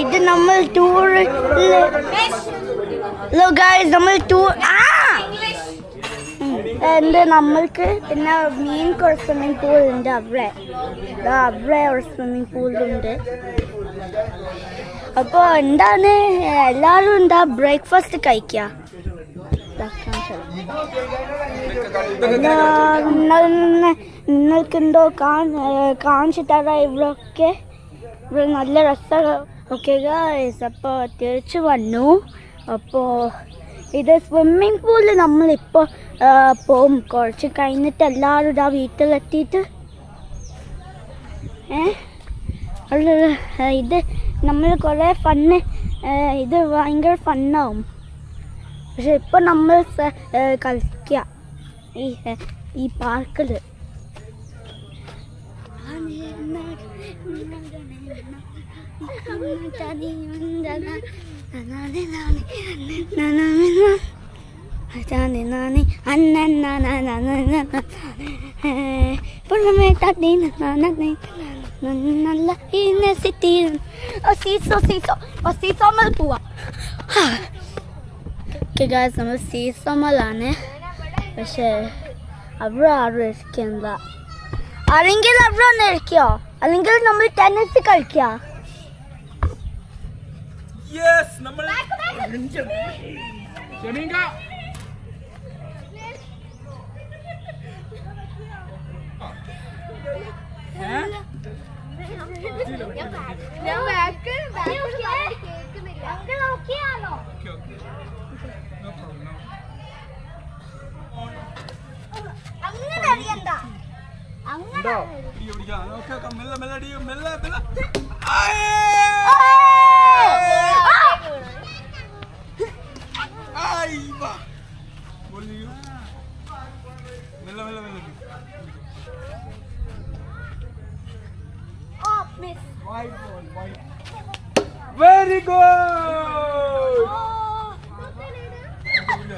ഇത് നമ്മൾ tour hello guys നമ്മൾ ടൂർ ആ! എന്ത് നമ്മൾക്ക് പിന്നെ മീൻ ഒരു സ്വിമ്മിംഗ് പൂൾ ഉണ്ട് അവിടെ. അവിടെ ഒരു സ്വിമ്മിംഗ് പൂളുണ്ട് അപ്പോൾ എന്താണ്? എല്ലാവരും എന്താ ബ്രേക്ക്ഫാസ്റ്റ് കഴിക്കുക. നിങ്ങൾക്ക് എന്തോ കാണിച്ചു തരാം ഇവിടെയൊക്കെ ഇവിടെ നല്ല രസം ഓക്കെ ഗായ്സ് അപ്പോൾ തിരിച്ചു വന്നു. അപ്പോൾ ഇത് സ്വിമ്മിംഗ് പൂളിൽ നമ്മളിപ്പോൾ പോവും. കുറച്ച് കഴിഞ്ഞിട്ട് എല്ലാവരും ഇതാ വീട്ടിലെത്തിയിട്ട് ഏ? അല്ല ഇത് നമ്മൾ കുറേ ഫണ്ണ് ഇത് ഭയങ്കര ഫണ്ണാവും പക്ഷെ ഇപ്പം നമ്മൾ കളിക്കുക ഈ ഈ പാർക്കിൽ നല്ല സിറ്റി സീസോ സീസോ സീസോ മേൽ പോവാം ഓക്കെ ഗായ്സ് നമ്മൾ സീസമ്മലാണ് പക്ഷേ അവിടെ ആരും ഇരിക്കണ്ട ആരെങ്കിലും അവിടെ വന്ന് ഇരിക്കോ അല്ലെങ്കിൽ നമ്മൾ ടെന്നീസ് കളിക്കുക. യെസ് അങ്ങനെ. ഉണ്ടോ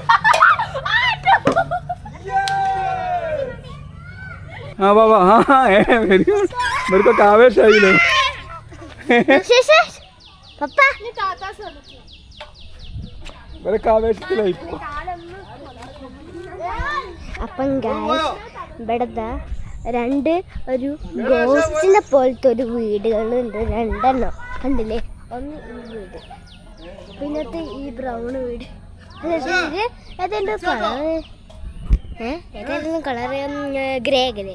हाँ बाबा हाँ हाँ है वेरी गुड मेरे को कावेश आई लो ശേഷം പപ്പ मेरे कावेश लाई അപ്പം ഗായ്സ് ഇവിടുത്തെ രണ്ട് ഒരു ഗോസ്റ്റിനെ പോലത്തെ ഒരു വീടുകളുണ്ട് രണ്ടെണ്ണം കണ്ടില്ലേ ഒന്ന് ഈ വീട് പിന്നത്തെ ഈ ബ്രൗൺ വീട് അതെ അതെന്താ കളർ ഏ ഏതായിരുന്നു കളർ ഗ്രേ ഗ്രേ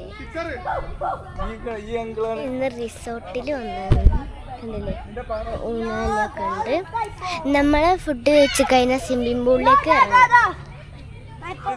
ഇന്ന് റിസോർട്ടിൽ വന്നായിരുന്നു കണ്ടില്ലേ? ഊഞ്ഞാലൊക്കെ ഫുഡ് വെച്ച് കഴിഞ്ഞ സ്വിമ്മിംഗ് പൂളിലേക്ക്